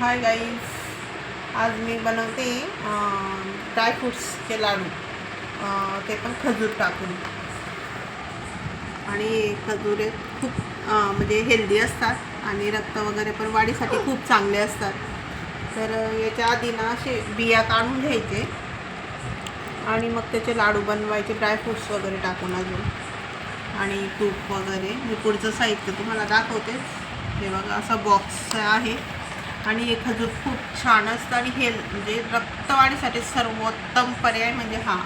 Hi guys आज मी बनवते ड्रायफ्रूट्सचे लाडू. ते पण खजूर टाकून. आणि खजूर खूप म्हणजे हेल्दी असतात. आणि रक्त वगैरे पण वाढीसाठी खूप चांगले असतात. तर याच्या आधी ना असे बिया काढून घ्यायचे. आणि मग त्याचे लाडू बनवायचे ड्रायफ्रूट्स वगैरे टाकून अजून. आणि तूप वगैरे. मी पुढचं साहित्य तुम्हाला दाखवते. हे बघा असा बॉक्स आहे. आणि हे खजूर खूप छान असतं आणि हे म्हणजे रक्तवाढीसाठी सर्वोत्तम पर्याय म्हणजे हा.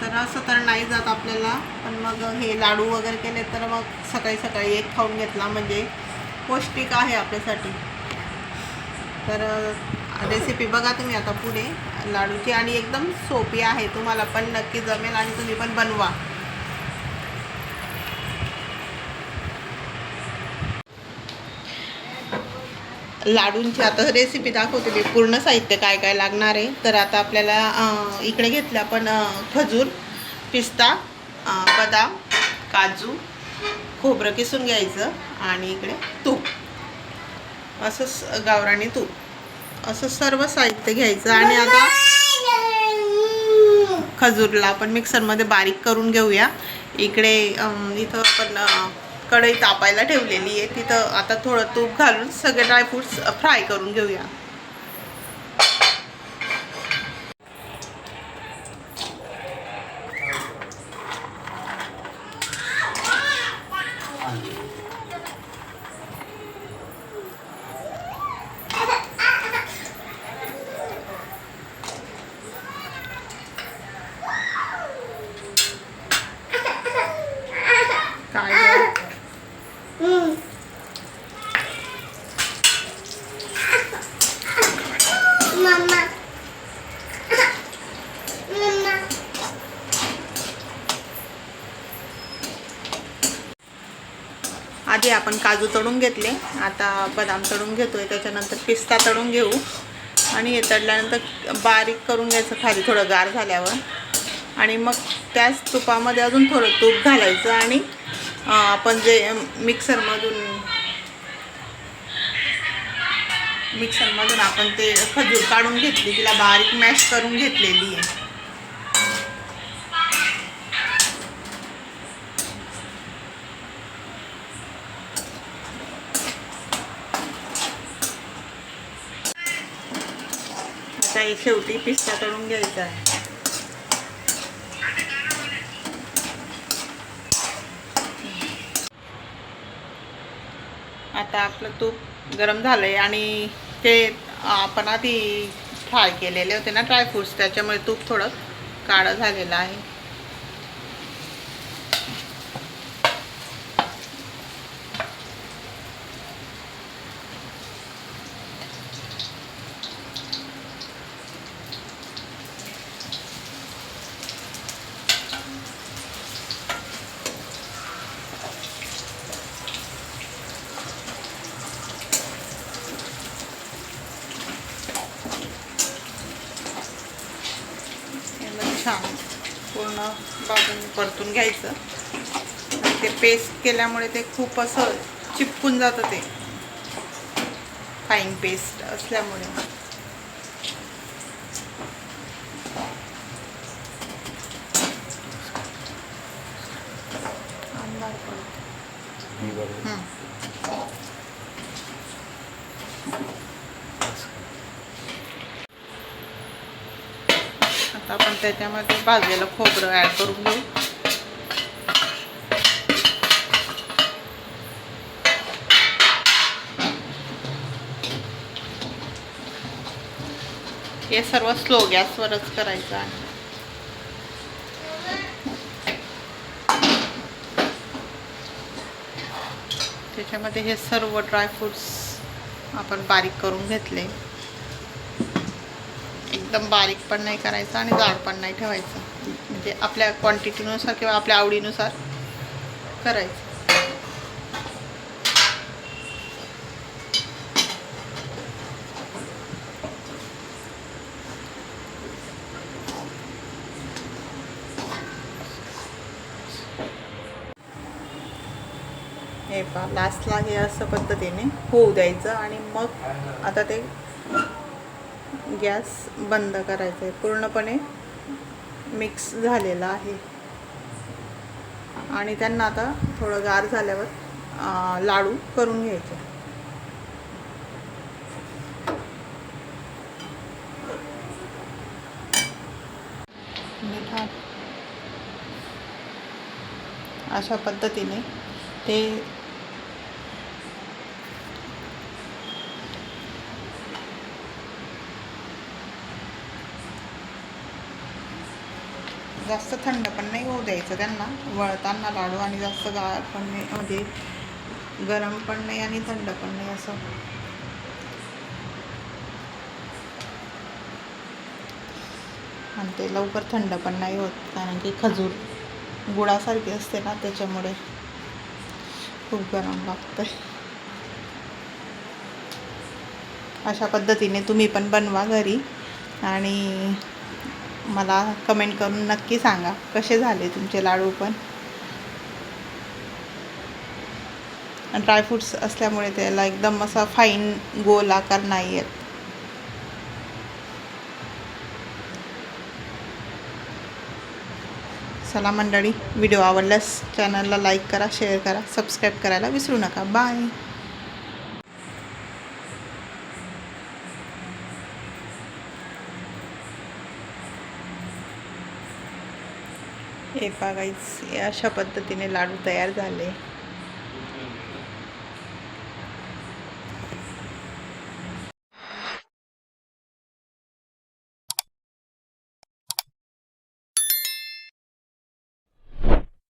तर असं तर नाही जात आपल्याला पण मग हे लाडू वगैरे केले तर मग सकाळी सकाळी एक खाऊन घेतला म्हणजे पौष्टिक आहे आपल्यासाठी. तर रेसिपी बघा तुम्ही आता पुढे लाडूची आणि एकदम सोपी आहे तुम्हाला पण नक्की जमेल आणि तुम्ही पण बनवा. लाडूंची आता रेसिपी दाखवते मी. पूर्ण साहित्य काय काय लागणार आहे. तर आता आपल्याला इकडे घेतलं आपण खजूर पिस्ता बदाम काजू खोबरं किसून घ्यायचं आणि इकडे तूप. असं गावराणी गावरानी तूप. असं सर्व साहित्य घ्यायचं आणि आता खजूरला आपण मिक्सरमध्ये बारीक करून घेऊया. इकडे इथं आपण कढई तापायला ठेवलेली आहे. तिथं आता थोडं तूप घालून सगळे ड्रायफ्रूट्स फ्राय करून घेऊया. काय आधी आपण काजू तळून घेतले. आता बदाम तळून घेतोय त्याच्यानंतर पिस्ता तळून घेऊ. आणि हे तळल्यानंतर बारीक करून घ्यायचं खाली थोडं गार झाल्यावर. आणि मग त्याच तुपामध्ये अजून थोडं तूप घालायचं आणि आपण जे मिक्सरमधून मिक्सरमधून आपण ते खजूर काढून घेतली तिला बारीक मॅश करून घेतलेली आहे. असा एक शेवटी पिस्ता तळून घ्यायचा आहे. आता आपलं तूप गरम झालंय आणि ते आपण आधी फ्राय केलेले होते ना ड्रायफ्रूट्स त्याच्यामुळे तूप थोडं काळं झालेलं आहे. छान पूर्ण बाजून परतून घ्यायचं. आणि ते पेस्ट केल्यामुळे ते खूप असं चिपकून जातं ते. फाईन पेस्ट असल्यामुळे. आता आपण त्याच्यामध्ये भाजलेलं खोबरं ॲड करून घेऊ. हे सर्व स्लो गॅसवरच करायचं आहे. त्याच्यामध्ये हे सर्व ड्रायफ्रूट्स आपण बारीक करून घेतले. एकदम बारीक पण नाही करायचं आणि जाड पण नाही ठेवायचं. म्हणजे आपल्या क्वांटिटीनुसार किंवा आपल्या आवडीनुसार करायचं. हे पहा लास्टला हे असं पद्धतीने होऊ द्यायचं आणि मग आता ते गॅस बंद करायचं आहे. पूर्णपणे मिक्स झालेला आहे. आणि त्यांना आता थोडं गार झाल्यावर लाडू करून घ्यायचे. अशा पद्धतीने ते जास्त थंड पण नाही होऊ द्यायचं त्यांना. वळताना लाडू आणि जास्त गार पण नाही म्हणजे गरम पण नाही आणि थंड पण नाही असं. आणि ते लवकर थंड पण नाही होत कारण की खजूर गुळासारखी असते ना त्याच्यामुळे खूप गरम लागतं अशा पद्धतीने तुम्ही पण बनवा घरी. आणि मला कमेंट करून नक्की सांगा. कसे झाले तुमचे लाडू पण? ड्रायफ्रूट्स असल्यामुळे त्याला एकदम असा फाईन गोल आकार नाही आहेत चला मंडळी व्हिडिओ आवडल्यास चॅनलला लाईक करा शेअर करा सबस्क्राईब करायला विसरू नका. बाय हे बघायच अशा पद्धतीने लाडू तयार झाले.